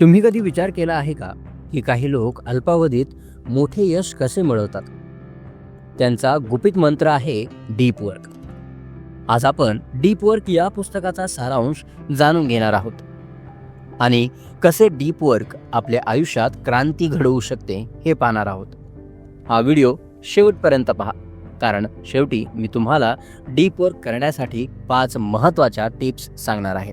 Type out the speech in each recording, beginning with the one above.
तुम्ही कधी विचार केला आहे का की काही लोक अल्पावधीत मोठे यश कसे मिळवतात? त्यांचा गुपित मंत्र आहे डीप वर्क. आज आपण डीप वर्क या पुस्तकाचा सारांश जाणून घेणार आहोत. आणि कसे डीप वर्क आपल्या आयुष्यात क्रांती घडवू शकते हे पाहणार आहोत. हा व्हिडिओ शेवटपर्यंत पहा कारण शेवटी मी तुम्हाला डीप वर्क करण्यासाठी पाच महत्त्वाच्या टिप्स सांगणार आहे.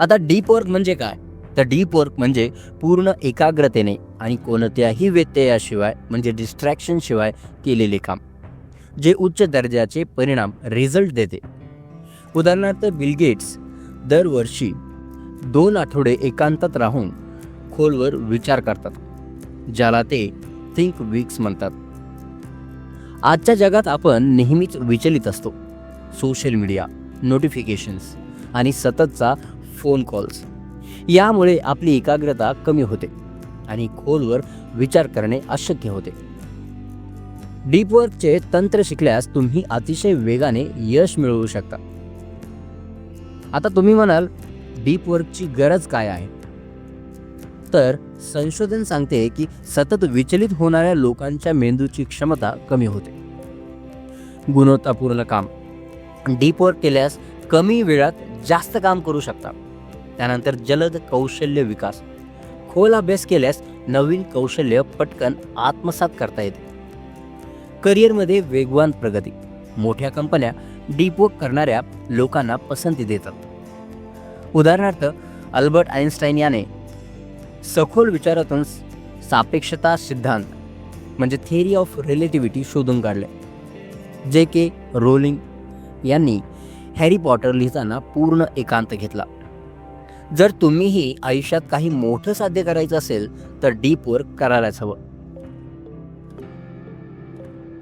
आता डीप वर्क म्हणजे काय? तर डीप वर्क म्हणजे पूर्ण एकाग्रतेने आणि कोणत्याही व्यत्ययाशिवाय म्हणजे डिस्ट्रॅक्शनशिवाय केलेले काम जे उच्च दर्जाचे परिणाम रिझल्ट देते. उदाहरणार्थ बिल गेट्स दरवर्षी दोन आठवडे एकांतात राहून खोलवर विचार करतात ज्याला ते थिंक वीक्स म्हणतात. आजच्या जगात आपण नेहमीच विचलित असतो. सोशल मीडिया नोटिफिकेशन्स आणि सततचा फोन कॉल्स यामुळे आपली एकाग्रता कमी होते आणि खोलवर विचार करणे अशक्य होते. डीपवर्कचे तंत्र शिकल्यास तुम्ही अतिशय वेगाने यश मिळवू शकता. आता तुम्ही म्हणाल डीपवर्कची गरज काय आहे? तर संशोधन सांगते की सतत विचलित होणाऱ्या लोकांच्या मेंदूची क्षमता कमी होते. गुणवत्तापूर्ण काम. डीपवर्क केल्यास कमी वेळात जास्त काम करू शकता. त्यानंतर जलद कौशल्य विकास. खोल अभ्यास केल्यास नवीन कौशल्य पटकन आत्मसात करता येते. करिअरमध्ये वेगवान प्रगती. मोठ्या कंपन्या डीपवर्क करणाऱ्या लोकांना पसंती देतात. उदाहरणार्थ अल्बर्ट आइन्स्टाईन याने सखोल विचारातून सापेक्षता सिद्धांत म्हणजे थिअरी ऑफ रिलेटिव्हिटी शोधून काढले. जे के रोलिंग यांनी हॅरी पॉटर लिहिताना पूर्ण एकांत घेतला. जर तुम्हीही आयुष्यात काही मोठं साध्य करायचं असेल तर डीप वर्क करायलाच हवं.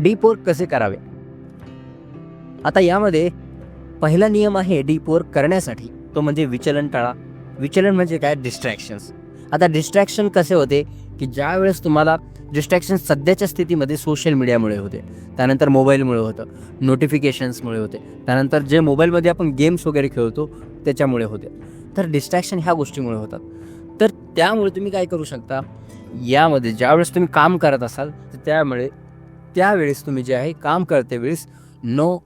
डीप वर्क कसे करावे? आता यामध्ये पहिला नियम आहे डीप वर्क करण्यासाठी. तो म्हणजे विचलन टाळा. विचलन म्हणजे काय? डिस्ट्रॅक्शन्स आता डिस्ट्रॅक्शन कसे होते? की ज्या वेळेस तुम्हाला डिस्ट्रॅक्शन सध्याच्या स्थितीमध्ये सोशल मीडियामुळे होते. त्यानंतर मोबाईलमुळे होतं. नोटिफिकेशन्समुळे होते. त्यानंतर जे मोबाईलमध्ये आपण गेम्स वगैरे खेळतो त्याच्यामुळे होते. तर डिस्ट्रॅक्शन ह्या गोष्टीमुळे होतात. तर त्यामुळे तुम्ही काय करू शकता? यामध्ये ज्यावेळेस तुम्ही काम करत असाल तर त्यामुळे त्यावेळेस तुम्ही जे आहे काम करते वेळेस नो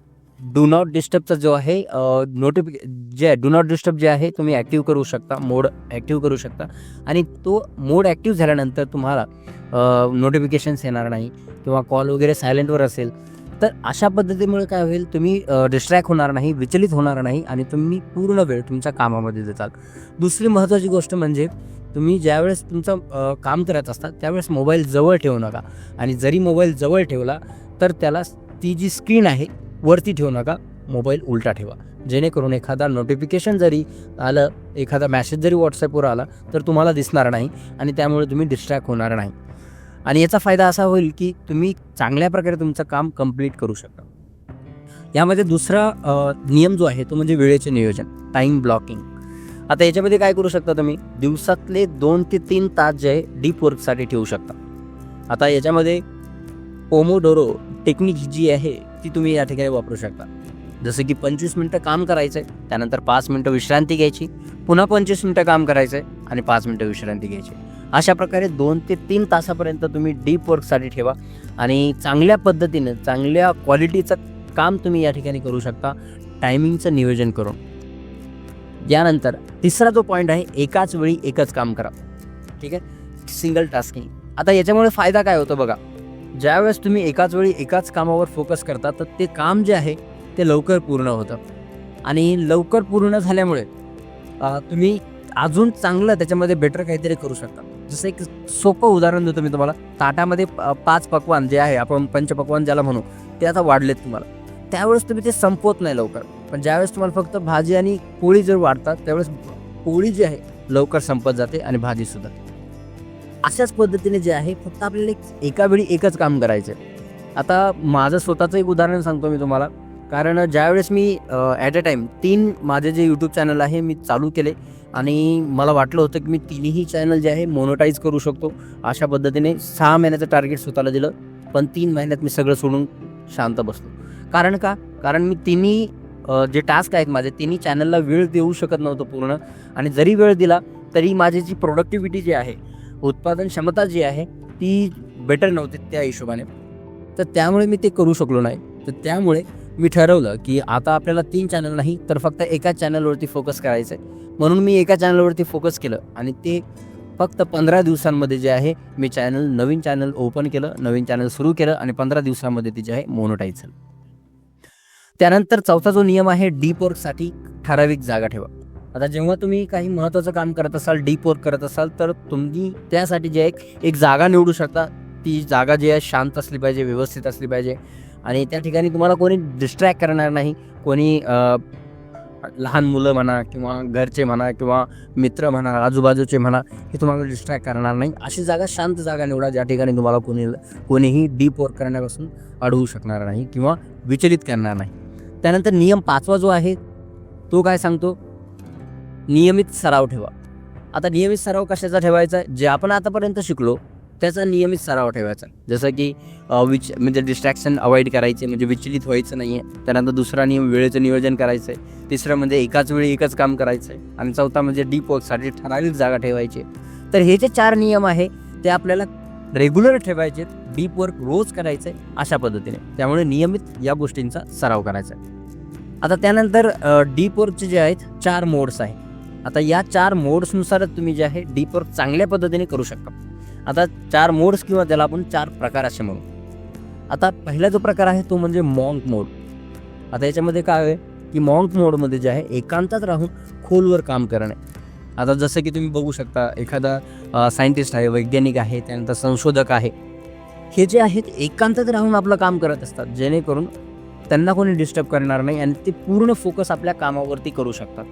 डू नॉट डिस्टर्बचा जो आहे नोटिफिके जे आहे डू नॉट डिस्टर्ब जे आहे तुम्ही ॲक्टिव्ह करू शकता मोड ॲक्टिव्ह करू शकता. आणि तो मोड ॲक्टिव्ह झाल्यानंतर तुम्हाला नोटिफिकेशन्स येणार नाही किंवा कॉल वगैरे सायलेंटवर असेल तर अशा पद्धतीमुळे काय होईल? तुम्ही डिस्ट्रॅक्ट होणार नाही विचलित होणार नाही आणि तुम्ही पूर्ण वेळ तुमच्या कामामध्ये देताल. दुसरी महत्त्वाची गोष्ट म्हणजे तुम्ही ज्यावेळेस तुमचं काम करत असता त्यावेळेस मोबाईल जवळ ठेवू नका. आणि जरी मोबाईल जवळ ठेवला तर त्याला ती जी स्क्रीन आहे वरती ठेवू नका. मोबाईल उलटा ठेवा. जेणेकरून एखादा नोटिफिकेशन जरी आलं एखादा मॅसेज जरी व्हॉट्सॲपवर आला तर तुम्हाला दिसणार नाही आणि त्यामुळे तुम्ही डिस्ट्रॅक्ट होणार नाही. आणि याचा फायदा असा होईल की तुम्ही चांगल्या प्रकारे तुमचं काम कंप्लीट करू शकता. यामध्ये दुसरा नियम जो आहे तो म्हणजे वेळेचे नियोजन टाईम ब्लॉकिंग आता याच्यामध्ये काय करू शकता तुम्ही? दिवसातले दोन ते तीन तास जे आहे डीप वर्कसाठी ठेवू शकता. आता याच्यामध्ये ओमोडोरो टेक्निक जी आहे ती तुम्ही या ठिकाणी वापरू शकता. जसं की पंचवीस मिनटं काम करायचं आहे त्यानंतर पाच मिनटं विश्रांती घ्यायची पुन्हा पंचवीस मिनटं काम करायचं आहे आणि पाच मिनटं विश्रांती घ्यायची. अशा प्रकारे दोन ते तीन तासापर्यंत तुम्ही डीप वर्कसाठी ठेवा. आणि चांगल्या पद्धतीनं चांगल्या क्वालिटीचं काम तुम्ही या ठिकाणी करू शकता. टायमिंगचं नियोजन करून. यानंतर तिसरा जो पॉईंट आहे एकाच वेळी एकच काम करा. ठीक आहे? सिंगल टास्किंग आता याच्यामुळे फायदा काय होतो बघा? ज्यावेळेस तुम्ही एकाच वेळी एकाच कामावर फोकस करता तर ते काम जे आहे ते लवकर पूर्ण होतं. आणि लवकर पूर्ण झाल्यामुळे तुम्ही अजून चांगलं त्याच्यामध्ये बेटर काहीतरी करू शकता. जसं एक सोपं उदाहरण देतो मी तुम्हाला. ताटामध्ये पाच पकवान जे आहे आपण पंचपकवान ज्याला म्हणू ते आता वाढलेत तुम्हाला. त्यावेळेस तुम्ही ते संपवत नाही लवकर. पण ज्यावेळेस तुम्हाला फक्त भाजी आणि पोळी जर वाढतात त्यावेळेस पोळी जी आहे लवकर संपत जाते आणि भाजीसुद्धा अशाच पद्धतीने जे आहे फक्त आपल्याला एक एका वेळी एकच काम करायचं आहे आता माझं स्वतःचं एक उदाहरण सांगतो मी तुम्हाला. कारण ज्यावेळेस मी ॲट अ टाईम तीन माझे जे यूट्यूब चॅनल आहे मी चालू केले. आणि मला वाटलं होतं की मी तिन्ही चॅनल जे आहे मोनोटाईज करू शकतो. अशा पद्धतीने सहा महिन्याचं टार्गेट स्वतःला दिलं. पण तीन महिन्यात मी सगळं सोडून शांत बसलो. कारण का? कारण मी तिन्ही जे टास्क आहेत माझे तिन्ही चॅनलला वेळ देऊ शकत नव्हतो पूर्ण. आणि जरी वेळ दिला तरी माझी जी प्रोडक्टिव्हिटी जी आहे उत्पादन क्षमता जी आहे ती बेटर नव्हती त्या हिशोबाने. तर त्यामुळे मी ते करू शकलो नाही. तर त्यामुळे मी ठरवलं की आता आपल्याला तीन चॅनल नाही तर फक्त एका चॅनलवरती फोकस करायचं आहे म्हणून मी एका चॅनलवरती फोकस केलं आणि ते फक्त पंधरा दिवसांमध्ये जे आहे मी चॅनल नवीन चॅनल ओपन केलं नवीन चॅनल सुरू केलं आणि पंधरा दिवसांमध्ये ते जे आहे मोनोटाईज झालं. त्यानंतर चौथा जो नियम आहे डीप वर्कसाठी ठराविक जागा ठेवा. आता जेव्हा तुम्ही काही महत्त्वाचं काम करत असाल डीप वर्क करत असाल तर तुम्ही त्यासाठी जे आहे एक जागा निवडू शकता. ती जागा जी आहे शांत असली पाहिजे व्यवस्थित असली पाहिजे. आणि त्या ठिकाणी तुम्हाला कोणी डिस्ट्रॅक्ट करणार नाही. कोणी लहान मुलं म्हणा किंवा घरचे म्हणा किंवा मित्र म्हणा आजूबाजूचे म्हणा हे तुम्हाला डिस्ट्रॅक्ट करणार नाही. अशी जागा शांत जागा निवडा ज्या ठिकाणी तुम्हाला कोणी कोणीही डीप वर्क करण्यापासून अडवू शकणार नाही किंवा विचलित करणार नाही. त्यानंतर नियम पाचवा जो आहे तो काय सांगतो? नियमित सराव ठेवा. आता नियमित सराव कशाचा ठेवायचा? आहे जे आपण आतापर्यंत शिकलो त्याचा नियमित सराव ठेवायचा. जसं की विच म्हणजे डिस्ट्रॅक्शन अवॉइड करायचे म्हणजे विचलित व्हायचं नाही आहे त्यानंतर दुसरा नियम वेळेचं नियोजन करायचं आहे तिसरं म्हणजे एकाच वेळी एकच काम करायचं आहे आणि चौथा म्हणजे डीप वर्कसाठी ठराविक जागा ठेवायची. आहे. तर हे जे चार नियम आहे ते आपल्याला रेग्युलर ठेवायचे डीप वर्क रोज करायचं आहे अशा पद्धतीने. त्यामुळे नियमित या गोष्टींचा सराव करायचा. आहे आता त्यानंतर डीप वर्कचे जे आहेत चार मोड्स आहेत आता या चार मोड्सनुसारच तुम्ही जे आहे डीप वर्क चांगल्या पद्धतीने करू शकता. आता चार मोड्स किंवा त्याला आपण चार प्रकार असे म्हणू. आता पहिला जो प्रकार आहे तो म्हणजे मॉन्क मोड आता याच्यामध्ये काय आहे की मॉन्क मोडमध्ये जे आहे एकांतात राहून खोलवर काम करणे. आता जसं की तुम्ही बघू शकता एखादा सायंटिस्ट आहे वैज्ञानिक आहे त्यानंतर संशोधक आहे. हे जे आहेत एकांतात राहून आपलं काम करत असतात जेणेकरून त्यांना कोणी डिस्टर्ब करणार नाही आणि ते पूर्ण फोकस आपल्या कामावरती करू शकतात.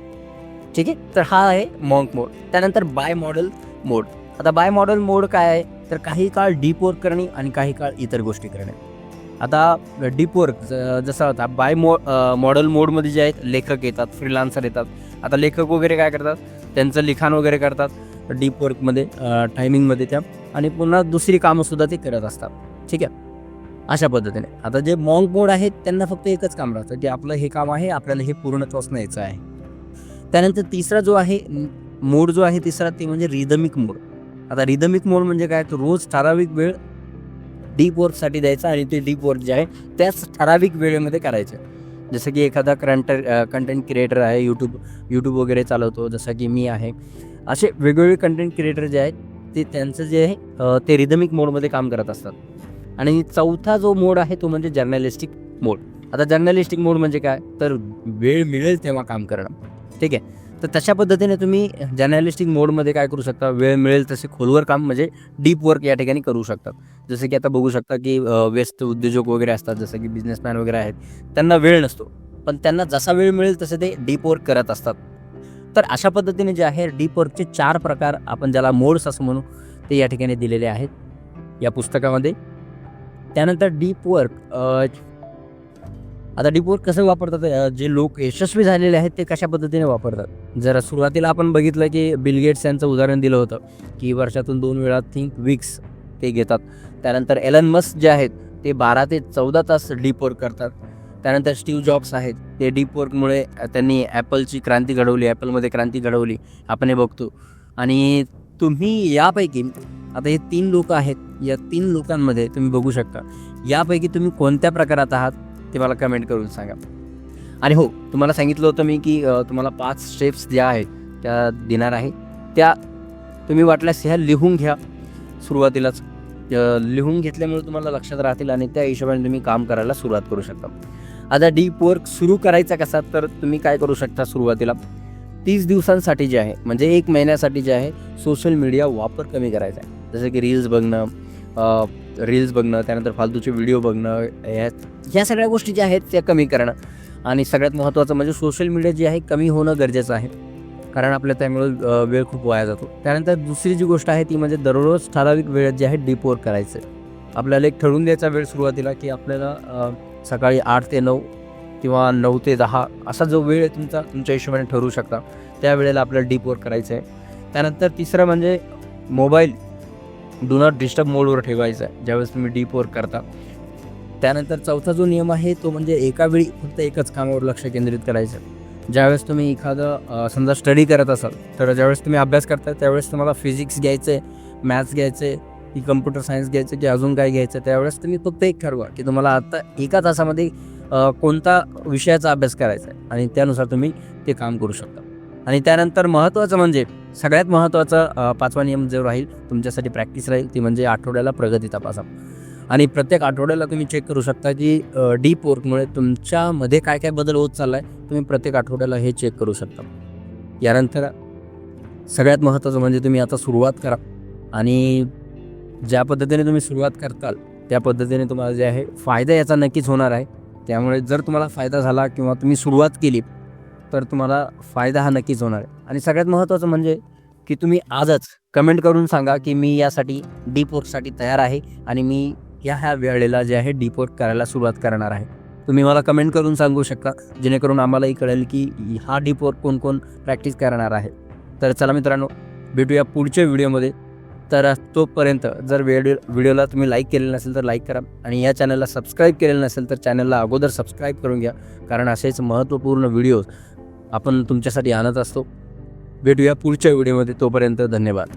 ठीक आहे? तर हा आहे मॉन्क मोड त्यानंतर बाय मॉडेल मोड आता बाय मॉडेल मोड काय आहे? तर काही काळ डीप वर्क करणे आणि काही काळ इतर गोष्टी करणे. आता डीप वर्क जसं होता बाय मो मॉडेल मोडमध्ये जे आहेत लेखक येतात फ्रीलान्सर येतात. आता लेखक वगैरे काय करतात? त्यांचं लिखाण वगैरे करतात डीप वर्कमध्ये टायमिंगमध्ये त्या. आणि पुन्हा दुसरी कामंसुद्धा ते करत असतात. ठीक आहे? अशा पद्धतीने. आता जे मॉंग मोड आहेत त्यांना फक्त एकच काम राहतं की आपलं हे काम आहे आपल्याला हे पूर्णत्वास न्यायचं आहे. त्यानंतर तिसरा जो आहे मोड जो आहे तिसरा ते म्हणजे रिदमिक मोड आता रिदमिक मोड म्हणजे काय? तर रोज ठराविक वेळ डीप वर्कसाठी द्यायचा आणि ते डीप वर्क जे आहे त्याच ठराविक वेळेमध्ये करायचं. जसं की एखादा कंट कंटेंट क्रिएटर आहे यूट्यूब यूट्यूब वगैरे चालवतो जसं की मी आहे. असे वेगवेगळे कंटेंट क्रिएटर जे आहेत ते त्यांचं जे आहे ते रिदमिक मोडमध्ये काम करत असतात. आणि चौथा जो मोड आहे तो म्हणजे जर्नलिस्टिक मोड आता जर्नलिस्टिक मोड म्हणजे काय? तर वेळ मिळेल तेव्हा काम करणं. ठीक आहे? तर तशा पद्धतीने तुम्ही जर्नलिस्टिक मोडमध्ये काय करू शकता? वेळ मिळेल तसे खोलवर काम म्हणजे डीप वर्क या ठिकाणी करू शकतात. जसं की आता बघू शकता की व्यस्त उद्योजक वगैरे असतात जसं की बिझनेसमॅन वगैरे आहेत त्यांना वेळ नसतो. पण त्यांना जसा वेळ मिळेल तसे ते डीप वर्क करत असतात. तर अशा पद्धतीने जे आहे डीप वर्कचे चार प्रकार आपण ज्याला मोड्स असं म्हणू ते या ठिकाणी दिलेले आहेत या पुस्तकामध्ये. त्यानंतर डीप वर्क आता डीप वर्क कसं वापरतात जे लोक यशस्वी झालेले आहेत ते कशा पद्धतीने वापरतात? जरा सुरुवातीला आपण बघितलं की बिल गेट्स यांचं उदाहरण दिलं होतं की वर्षातून दोन वेळा थिंक वीक्स ते घेतात. त्यानंतर एलन मस्क जे आहेत ते बारा ते चौदा तास डीप वर्क करतात. त्यानंतर स्टीव्ह जॉब्स आहेत ते डीप वर्कमुळे त्यांनी ॲपलची क्रांती घडवली ॲपलमध्ये क्रांती घडवली. आपण हे बघतो. आणि तुम्ही यापैकी आता हे तीन लोक आहेत या तीन लोकांमध्ये तुम्ही बघू शकता. यापैकी तुम्ही कोणत्या प्रकारात आहात? ते मला कमेंट करून सांगा. आणि हो तुम्हाला सांगितलं होतं मी की तुम्हाला पाच स्टेप्स ज्या आहेत त्या देणार आहे. त्या तुम्ही वाटल्यास ह्या लिहून घ्या सुरुवातीलाच. लिहून घेतल्यामुळे तुम्हाला लक्षात राहतील आणि त्या हिशोबाने तुम्ही काम करायला सुरुवात करू शकता. आता डीप वर्क सुरू करायचा कसा तर तुम्ही काय करू शकता सुरुवातीला? तीस दिवसांसाठी जे आहे म्हणजे एक महिन्यासाठी जे आहे सोशल मीडिया वापर कमी करायचा आहे. जसं की रील्स बघणं रील्स बघणं त्यानंतर फालतूचे व्हिडिओ बघणं ह्या ह्या सगळ्या गोष्टी ज्या आहेत त्या कमी करणं. आणि सगळ्यात महत्त्वाचं म्हणजे सोशल मीडिया जे आहे कमी होणं गरजेचं आहे. कारण आपल्या त्यामुळे वेळ खूप वाया जातो. त्यानंतर दुसरी जी गोष्ट आहे ती म्हणजे दररोज ठराविक वेळेत जे आहे डीप वर्क करायचं. आपल्याला एक ठरवून द्यायचा वेळ सुरुवातीला की आपल्याला सकाळी आठ ते नऊ किंवा नऊ ते दहा असा जो वेळ आहे तुमचा तुमच्या हिशोबाने ठरवू शकता. त्या वेळेला आपल्याला डीप वर्क करायचं आहे त्यानंतर तिसरं म्हणजे मोबाईल डू नॉट डिस्टर्ब मोडवर ठेवायचा आहे. ज्यावेळेस तुम्ही डीप वर्क करता. त्यानंतर चौथा जो नियम आहे तो म्हणजे एका वेळी फक्त एकच कामावर लक्ष केंद्रित करायचं. ज्यावेळेस तुम्ही एखादं समजा स्टडी करत असाल तर ज्यावेळेस तुम्ही अभ्यास करताय त्यावेळेस तुम्हाला फिजिक्स घ्यायचं आहे मॅथ्स घ्यायचं आहे की कम्प्युटर सायन्स घ्यायचं की अजून काय घ्यायचं त्यावेळेस तुम्ही फक्त एक ठरवा की तुम्हाला आता एका तासामध्ये कोणता विषयाचा अभ्यास करायचा आहे आणि त्यानुसार तुम्ही ते काम करू शकता. आणि त्यानंतर महत्त्वाचं म्हणजे सगळ्यात महत्त्वाचा पाचवा नियम जो राहील तुमच्यासाठी प्रॅक्टिस राहील ती म्हणजे आठवड्याला प्रगती तपासा. आणि प्रत्येक आठवड्याला तुम्ही चेक करू शकता की डीप वर्कमुळे तुमच्यामध्ये काय काय बदल होत चालला आहे तुम्ही प्रत्येक आठवड्याला हे चेक करू शकता. यानंतर सगळ्यात महत्त्वाचं म्हणजे तुम्ही आता सुरुवात करा आणि ज्या पद्धतीने तुम्ही सुरुवात करताल त्या पद्धतीने तुम्हाला जे आहे फायदा याचा नक्कीच होणार आहे. त्यामुळे जर तुम्हाला फायदा झाला किंवा तुम्ही सुरुवात केली तर तुम्हाला फायदा हा नक्कीच होणार आहे. आणि सगळ्यात महत्त्वाचं म्हणजे की तुम्ही आजच कमेंट करून सांगा की मी यासाठी डीप वर्कसाठी तयार आहे आणि मी या ह्या वेळेला जे आहे डिपोर्ट करायला सुरुवात करणार आहे. तुम्ही मला कमेंट करून सांगू शकता जेणेकरून आम्हालाही कळेल की हा डिपोर्ट कोण कोण प्रॅक्टिस करणार आहे. तर चला मित्रांनो भेटूया पुढच्या व्हिडिओमध्ये तर तोपर्यंत जर व्हिडिओ व्हिडिओला तुम्ही लाईक केलेलं नसेल तर लाईक करा आणि या चॅनलला सबस्क्राईब केलेलं नसेल तर चॅनलला अगोदर सबस्क्राईब करून घ्या कारण असेच महत्त्वपूर्ण व्हिडिओज आपण तुमच्यासाठी आणत असतो. भेटूया पुढच्या व्हिडिओमध्ये तोपर्यंत धन्यवाद.